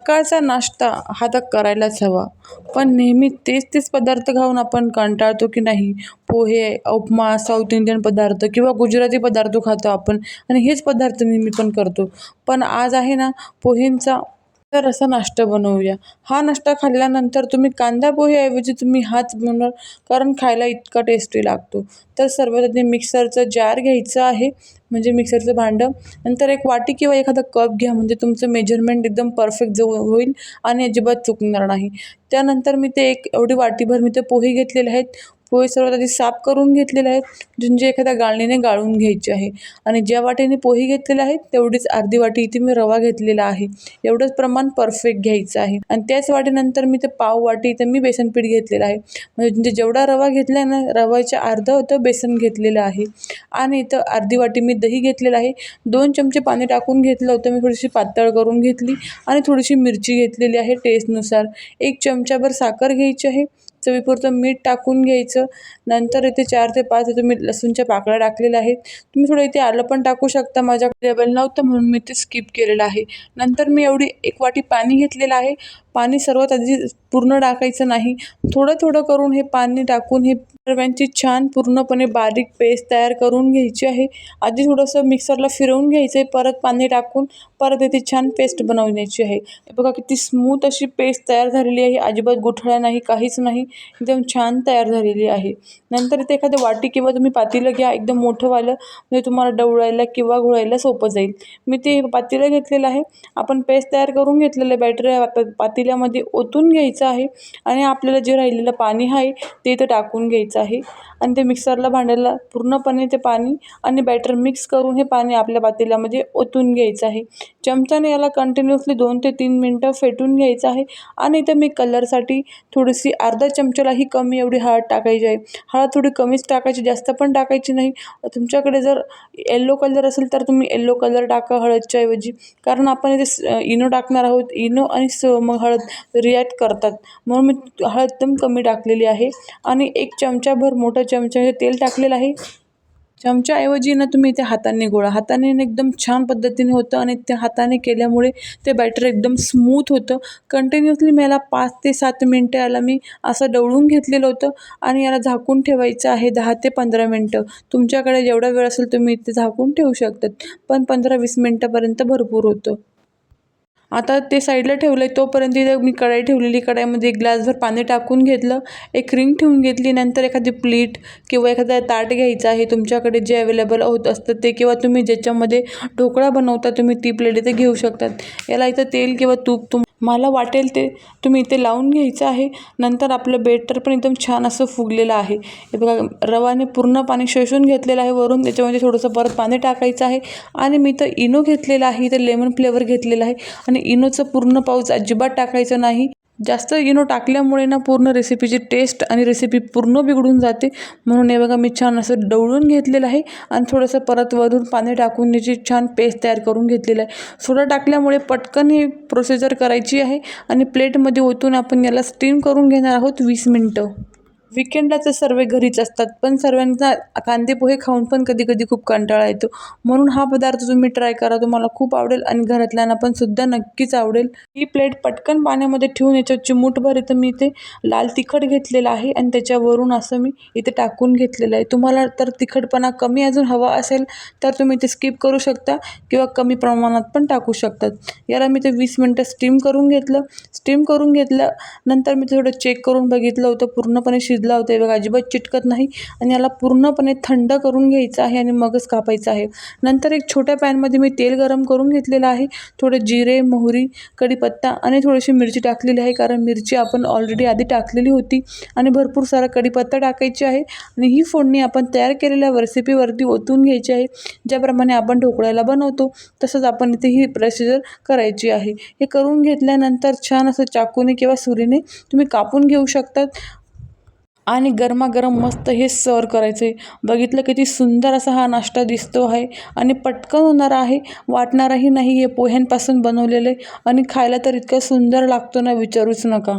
सकाळचा नाश्ता हा तर करायलाच हवा. पण नेहमी तेच तेच पदार्थ खाऊन आपण कंटाळतो की नाही? पोहे उपमा साऊथ इंडियन पदार्थ किंवा गुजराती पदार्थ खातो आपण. आणि हेच पदार्थ नेहमी पण करतो. पण आज आहे ना पोहेंचा तर असा नाश्ता बनवूया. हा नाश्ता खाल्ल्यानंतर तुम्ही कांदा पोहेऐवजी तुम्ही हाच बनवणार कारण खायला इतका टेस्टी लागतो. तर सर्वात आधी मिक्सरचं जार घ्यायचं आहे म्हणजे मिक्सरचं भांडं. नंतर एक वाटी किंवा एखादा कप घ्या म्हणजे तुमचं मेजरमेंट एकदम परफेक्ट जो होईल आणि अजिबात चुकणार नाही. त्यानंतर मी ते एक एवढी वाटीभर मी ते पोहे घेतलेले आहेत. पोहे सर्वात आधी साफ करून घेतलेले आहेत. म्हणजे एखाद्या गाळणीने गाळून घ्यायचे आहे. आणि ज्या वाटीने पोहे घेतलेले आहेत तेवढीच अर्धी वाटी इथे मी रवा घेतलेला आहे. एवढंच प्रमाण परफेक्ट घ्यायचं आहे. आणि त्याच वाटीनंतर मी ते पाव वाटी इथं मी बेसन पीठ घेतलेलं आहे. म्हणजे जेवढा रवा घेतला आहे ना रवाच्या अर्धं होतं बेसन घेतलेलं आहे. आणि इथं अर्धी वाटी मी दही घेतलेलं आहे. दोन चमचे पाणी टाकून घेतलं होतं मी थोडीशी पातळ करून घेतली. आणि थोडीशी मिरची घेतलेली आहे टेस्टनुसार एक चमचाभर साखर घ्यायची आहे. चवीपुरतं मीठ टाकून घ्यायचं. नंतर इथे चार ते पाच इथे मी लसूणच्या पाकळ्या टाकलेल्या आहेत. तुम्ही थोडं इथे आलं पण टाकू शकता. माझ्याकडे लेबल नव्हतं म्हणून मी ते स्किप केलेलं आहे. नंतर मी एवढी एक वाटी पाणी घेतलेलं आहे. पाणी सर्वात आधी पूर्ण टाकायचं नाही. थोडं थोडं करून हे पाणी टाकून हे सर्वांची छान पूर्णपणे बारीक पेस्ट तयार करून घ्यायची आहे. आधी थोडंसं मिक्सरला फिरवून घ्यायचं आहे परत पाणी टाकून परत येथे छान पेस्ट बनवण्याची आहे. बघा किती स्मूथ अशी पेस्ट तयार झालेली आहे. अजिबात गुठळ्या नाही काहीच नाही. एकदम छान तयार झालेली आहे. नंतर इथे एखादं वाटी किंवा तुम्ही पातीलं घ्या. एकदम मोठंवालं म्हणजे तुम्हाला डवळायला किंवा घोळायला सोपं जाईल. मी ते पातीलं घेतलेलं आहे. आपण पेस्ट तयार करून घेतलेलं बॅटर पातेल्यामध्ये ओतून घ्यायचं आहे आणि आपल्याला जे राहिलेलं पाणी आहे ते इथं टाकून घ्यायचं आहे. आणि ते मिक्सरला भांड्याला पूर्णपणे ते पाणी आणि बॅटर मिक्स करून हे पाणी आपल्या पातेल्यामध्ये ओतून घ्यायचं आहे. चमच्याने याला कंटिन्युअसली दोन ते तीन मिनटं फेटून घ्यायचं आहे आणि इथं मी कलरसाठी थोडीशी अर्धा चमच्यालाही कमी एवढी हळद टाकायची आहे. हळद थोडी कमीच टाकायची जास्त पण टाकायची नाही. तुमच्याकडे जर येल्लो कलर असेल तर तुम्ही येल्लो कलर टाका हळदच्या ऐवजी. कारण आपण इथे इनो टाकणार आहोत. इनो आणि स मग हळद हळद रिॲक्ट करतात. म्हणून मी हळद एकदम कमी टाकलेली आहे. आणि एक चमचाभर मोठा चमचा हे तेल टाकलेलं आहे. चमच्याऐवजी ना तुम्ही इथे हाताने गोळा हाताने एकदम छान पद्धतीने होतं आणि त्या हाताने केल्यामुळे ते बॅटर एकदम स्मूथ होतं. कंटिन्युअसली मला पाच ते सात मिनटं याला मी असं डवळून घेतलेलं होतं आणि याला झाकून ठेवायचं आहे दहा ते पंधरा मिनटं. तुमच्याकडे जेवढा वेळ असेल तुम्ही इथे झाकून ठेवू शकतात. पण पंधरा वीस मिनटापर्यंत भरपूर होतं. आता ते साईडला ठेवलं आहे तोपर्यंत इथं मी कढाई ठेवलेली कढाईमध्ये एक ग्लासभर पाणी टाकून घेतलं एक रिंग ठेवून घेतली नंतर एखादी प्लेट किंवा एखादा ताट घ्यायचं आहे तुमच्याकडे जे अवेलेबल होत असतं ते किंवा तुम्ही ज्याच्यामध्ये ढोकळा बनवता तुम्ही ती प्लेट इथे घेऊ शकतात. याला इथं तेल किंवा तूप तुम मला वाटेल ते तुम्ही इथे लावून घ्यायचं आहे. नंतर आपलं बेटर पण एकदम छान असं फुगलेलं आहे. हे बघा रवाने पूर्ण पाणी शोषून घेतलेलं आहे वरून. त्याच्यामध्ये थोडंसं परत पाणी टाकायचं आहे. आणि मी तर इनो घेतलेला आहे. इथं लेमन फ्लेवर घेतलेला आहे. आणि इनोचं पूर्ण पाऊच अजिबात टाकायचं नाही. जास्त इनो टाकल्यामुळे ना पूर्ण रेसिपीची टेस्ट आणि रेसिपी पूर्ण बिघडून जाते. म्हणून हे बघा मी छान असं डवळून घेतलेलं आहे आणि थोडंसं परत वरून पाणी टाकून याची छान पेस्ट तयार करून घेतलेलं आहे. सोडा टाकल्यामुळे पटकन ही प्रोसिजर करायची आहे आणि प्लेटमध्ये ओतून आपण याला स्टीम करून घेणार आहोत वीस मिनटं. विकेंडला तर सर्व घरीच असतात पण सर्वांना कांदे पोहे खाऊन पण कधी कधी खूप कंटाळा येतो. म्हणून हा पदार्थ तुम्ही ट्राय करा तुम्हाला खूप आवडेल आणि घरातल्यांना पण सुद्धा नक्कीच आवडेल. ही प्लेट पटकन पाण्यामध्ये ठेवून याच्यात चिमूटभर इथं मी इथे लाल तिखट घेतलेलं आहे आणि त्याच्यावरून असं मी इथे टाकून घेतलेलं आहे. तुम्हाला तर तिखटपणा कमी अजून हवा असेल तर तुम्ही ते स्किप करू शकता किंवा कमी प्रमाणात पण टाकू शकतात याला मी ते वीस मिनटं स्टीम करून घेतलं. स्टीम करून घेतलं नंतर मी थोडं चेक करून बघितलं होतं पूर्णपणे शिज शिद लावते बघा अजिबात चिटकत नाही आणि याला पूर्णपणे थंड करून घ्यायचं आहे आणि मगच कापायचं आहे. नंतर एक छोट्या पॅनमध्ये मी तेल गरम करून घेतलेलं आहे. थोडे जिरे मोहरी कढीपत्ता आणि थोडीशी मिरची टाकलेली आहे कारण मिरची आपण ऑलरेडी आधी टाकलेली होती आणि भरपूर सारा कढीपत्ता टाकायची आहे आणि ही फोडणी आपण तयार केलेल्या रेसिपीवरती ओतून घ्यायची आहे. ज्याप्रमाणे आपण ढोकळ्याला बनवतो तसंच आपण इथे ही प्रोसिजर करायची आहे. हे करून घेतल्यानंतर छान असं चाकूने किंवा सुरीने तुम्ही कापून घेऊ शकतात. आणि गरमागरम मस्त हे सर्व करायचं. आहे बघितलं किती सुंदर असा हा नाश्ता दिसतो आहे. आणि पटकन होणारा आहे. वाटणाराही नाही हे पोह्यांपासून बनवलेलं. आहे आणि खायला तर इतकं सुंदर लागतो ना विचारूच नका.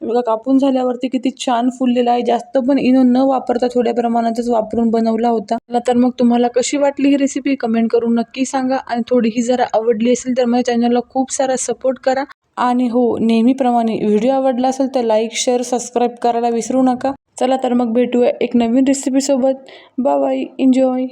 बघा कापून झाल्यावरती किती छान फुललेला आहे. जास्त पण इनो न वापरता थोड्या प्रमाणातच वापरून बनवला होता. तर मग तुम्हाला कशी वाटली ही रेसिपी कमेंट करून नक्की सांगा. आणि थोडीही जरा आवडली असेल तर माझ्या चॅनलला खूप सारा सपोर्ट करा. आणि हो नेहमीप्रमाणे व्हिडिओ आवडला असेल तर लाईक शेअर सबस्क्राईब करायला विसरू नका. चला तर मग भेटूया एक नवीन रेसिपीसोबत बाय बाय एन्जॉय